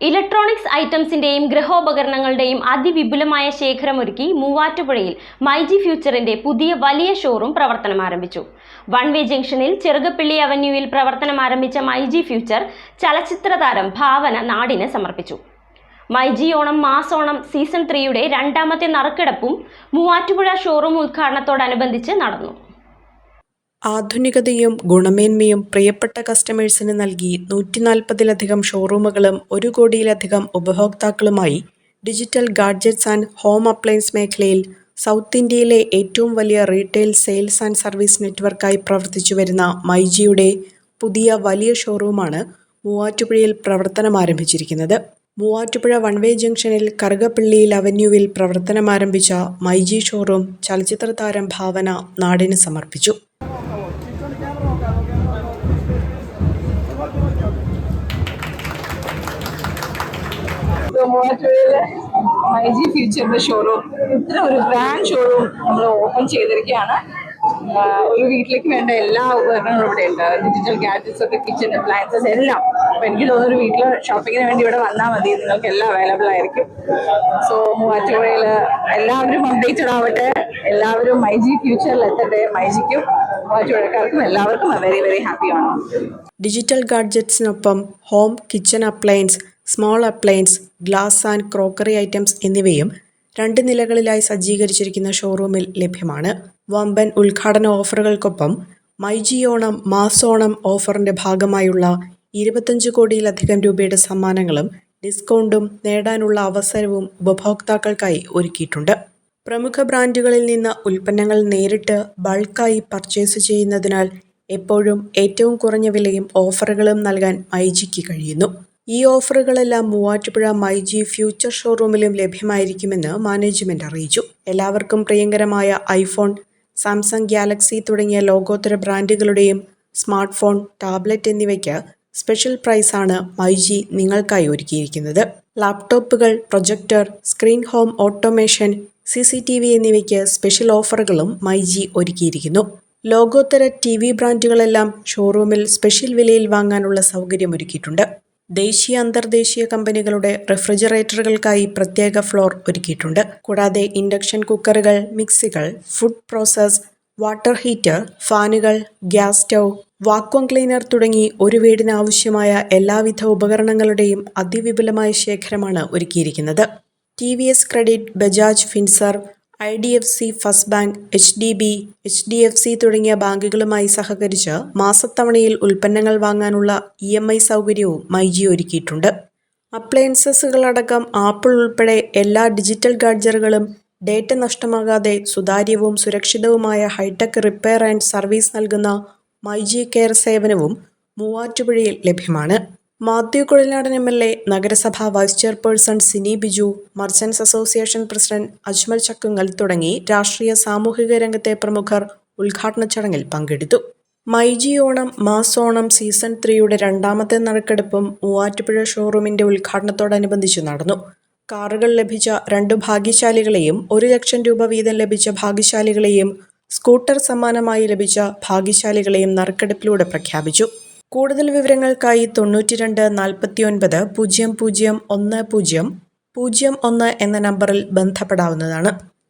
Electronics ഐറ്റംസിന്റെയും ഗൃഹോപകരണങ്ങളുടെയും അതിവിപുലമായ ശേഖരമൊരുക്കി മൂവാറ്റുപുഴയിൽ മൈജി ഫ്യൂച്ചറിന്റെ പുതിയ വലിയ ഷോറൂം പ്രവർത്തനം ആരംഭിച്ചു. വൺ വേ ജംഗ്ഷനിൽ ചെറുകപ്പിള്ളി അവന്യൂവിൽ പ്രവർത്തനം ആരംഭിച്ച മൈജി ഫ്യൂച്ചർ ചലച്ചിത്ര താരം ഭാവന നാടിന് സമർപ്പിച്ചു. മൈജി ഓണം മാസോണം സീസൺ ത്രീയുടെ രണ്ടാമത്തെ നറുക്കെടുപ്പും മൂവാറ്റുപുഴ ഷോറൂം ഉദ്ഘാടനത്തോടനുബന്ധിച്ച് നടന്നു. ആധുനികതയും ഗുണമേന്മയും പ്രിയപ്പെട്ട കസ്റ്റമേഴ്സിന് നൽകി നൂറ്റി നാൽപ്പതിലധികം ഷോറൂമുകളും ഒരു കോടിയിലധികം ഉപഭോക്താക്കളുമായി digital gadgets and home appliance മേഖലയിൽ സൗത്ത് ഇന്ത്യയിലെ ഏറ്റവും വലിയ റീറ്റെയിൽ സെയിൽസ് ആൻഡ് സർവീസ് നെറ്റ്വർക്കായി പ്രവർത്തിച്ചു വരുന്ന മൈജിയുടെ പുതിയ വലിയ ഷോറൂമാണ് മൂവാറ്റുപുഴയിൽ പ്രവർത്തനം ആരംഭിച്ചിരിക്കുന്നത്. മൂവാറ്റുപുഴ വൺവേ ജംഗ്ഷനിൽ കറുകപ്പള്ളിയിൽ അവന്യൂവിൽ പ്രവർത്തനം ആരംഭിച്ച മൈജി ഷോറൂം ചലച്ചിത്ര താരം ഭാവന നാടിന് സമർപ്പിച്ചു. മൂവാറ്റുപുഴയിലെ ജി ഫ്യൂച്ചറിന്റെ ഷോറൂം ഇത്ര ഒരു ഗ്രാൻഡ് ഷോറൂം നമ്മൾ ഓപ്പൺ ചെയ്തിരിക്കുകയാണ്. ഒരു വീട്ടിലേക്ക് വേണ്ട എല്ലാ ഉപകരണങ്ങളും ഇവിടെ ഉണ്ട്. ഡിജിറ്റൽ ഗാഡ്ജറ്റ്സ് ഒക്കെ കിച്ചൺ അപ്ലയൻസസ് എല്ലാം. അപ്പൊ എനിക്ക് തോന്നുന്നു ഒരു വീട്ടിൽ ഷോപ്പിങ്ങിന് വേണ്ടി ഇവിടെ വന്നാൽ മതി. നിങ്ങൾക്ക് എല്ലാം അവൈലബിൾ ആയിരിക്കും. സോ മൂവാറ്റുപുഴയിൽ എല്ലാവരും അപ്ഡേറ്റഡ് ആവട്ടെ. എല്ലാവരും മൈജി ഫ്യൂച്ചറിൽ എത്തട്ടെ. മൈജിക്കും മൂവാറ്റുപുഴക്കാർക്കും എല്ലാവർക്കും വെരി വെരി ഹാപ്പിയാണ് digital ഗാഡ്ജറ്റ്സിനൊപ്പം home kitchen appliance small appliance glass and crockery items എന്നിവയും രണ്ട് നിലകളിലായി സജ്ജീകരിച്ചിരിക്കുന്ന ഷോറൂമിൽ ലഭ്യമാണ്. വമ്പൻ ഉദ്ഘാടന ഓഫറുകൾക്കൊപ്പം മൈജി ഓണം മാസോണം ഓഫറിന്റെ ഭാഗമായുള്ള ഇരുപത്തഞ്ച് കോടിയിലധികം രൂപയുടെ സമ്മാനങ്ങളും ഡിസ്കൗണ്ടും നേടാനുള്ള അവസരവും ഉപഭോക്താക്കൾക്കായി ഒരുക്കിയിട്ടുണ്ട്. പ്രമുഖ ബ്രാൻഡുകളിൽ നിന്ന് ഉൽപ്പന്നങ്ങൾ നേരിട്ട് ബൾക്കായി പർച്ചേസ് ചെയ്യുന്നതിനാൽ എപ്പോഴും ഏറ്റവും കുറഞ്ഞ വിലയും ഓഫറുകളും നൽകാൻ മൈജിക്ക് കഴിയുന്നു. ഈ ഓഫറുകളെല്ലാം മൂവാറ്റുപുഴ മൈജി ഫ്യൂച്ചർ ഷോറൂമിലും ലഭ്യമായിരിക്കുമെന്ന് മാനേജ്മെന്റ് അറിയിച്ചു. എല്ലാവർക്കും പ്രിയങ്കരമായ ഐഫോൺ സാംസങ് ഗാലക്സി തുടങ്ങിയ ലോകോത്തര ബ്രാൻഡുകളുടെയും സ്മാർട്ട് ഫോൺ ടാബ്ലറ്റ് എന്നിവയ്ക്ക് സ്പെഷ്യൽ പ്രൈസാണ് മൈജി നിങ്ങൾക്കായി ഒരുക്കിയിരിക്കുന്നത്. ലാപ്ടോപ്പുകൾ projector screen home automation C C T V എന്നിവയ്ക്ക് സ്പെഷ്യൽ ഓഫറുകളും മൈജി ഒരുക്കിയിരിക്കുന്നു. ലോകോത്തര ടി വി ബ്രാൻഡുകളെല്ലാം ഷോറൂമിൽ സ്പെഷ്യൽ വിലയിൽ വാങ്ങാനുള്ള സൗകര്യമൊരുക്കിയിട്ടുണ്ട് ദേശീയ അന്തർദേശീയ കമ്പനികളുടെ റെഫ്രിജറേറ്ററുകൾക്കായി പ്രത്യേക ഫ്ലോർ ഒരുക്കിയിട്ടുണ്ട്. കൂടാതെ ഇൻഡക്ഷൻ കുക്കറുകൾ മിക്സികൾ ഫുഡ് പ്രോസസ് വാട്ടർ ഹീറ്റർ ഫാനുകൾ ഗ്യാസ് സ്റ്റൗ വാക്വം ക്ലീനർ തുടങ്ങി ഒരു വീടിന് ആവശ്യമായ എല്ലാവിധ ഉപകരണങ്ങളുടെയും അതിവിപുലമായ ശേഖരമാണ് ഒരുക്കിയിരിക്കുന്നത്. T V S credit Bajaj Finserv I D F C first bank H D B H D F C തുടങ്ങിയ ബാങ്കുകളുമായി സഹകരിച്ച് മാസത്തവണയിൽ ഉൽപ്പന്നങ്ങൾ വാങ്ങാനുള്ള ഇ എം ഐ സൗകര്യവും മൈജി ഒരുക്കിയിട്ടുണ്ട്. അപ്ലയൻസസുകളടക്കം ആപ്പിൾ ഉൾപ്പെടെ എല്ലാ ഡിജിറ്റൽ ഗാഡ്ജറുകളും ഡേറ്റ നഷ്ടമാകാതെ സുതാര്യവും സുരക്ഷിതവുമായ ഹൈടെക് റിപ്പയർ ആൻഡ് സർവീസ് നൽകുന്ന മൈജി കെയർ സേവനവും മൂവാറ്റുപുഴയിൽ ലഭ്യമാണ്. Mathew Kuzhalnadan M L A നഗരസഭാ vice chairperson Sini Biju merchants association president Ajmal Chakkungal തുടങ്ങി രാഷ്ട്രീയ സാമൂഹിക രംഗത്തെ പ്രമുഖർ ഉദ്ഘാടന ചടങ്ങിൽ പങ്കെടുത്തു. മൈജി ഓണം മാസ് ഓണം സീസൺ ത്രീയുടെ രണ്ടാമത്തെ നറുക്കെടുപ്പും മൂവാറ്റുപുഴ ഷോറൂമിന്റെ ഉദ്ഘാടനത്തോടനുബന്ധിച്ച് നടന്നു. കാറുകൾ ലഭിച്ച രണ്ടു ഭാഗ്യശാലികളെയും ഒരു ലക്ഷം രൂപ വീതം ലഭിച്ച ഭാഗ്യശാലികളെയും സ്കൂട്ടർ സമ്മാനമായി ലഭിച്ച ഭാഗ്യശാലികളെയും നറുക്കെടുപ്പിലൂടെ പ്രഖ്യാപിച്ചു. കൂടുതൽ വിവരങ്ങൾക്കായി തൊണ്ണൂറ്റിരണ്ട് നാൽപ്പത്തിയൊൻപത് പൂജ്യം പൂജ്യം ഒന്ന് പൂജ്യം പൂജ്യം ഒന്ന് എന്ന നമ്പറിൽ ബന്ധപ്പെടാവുന്നതാണ്.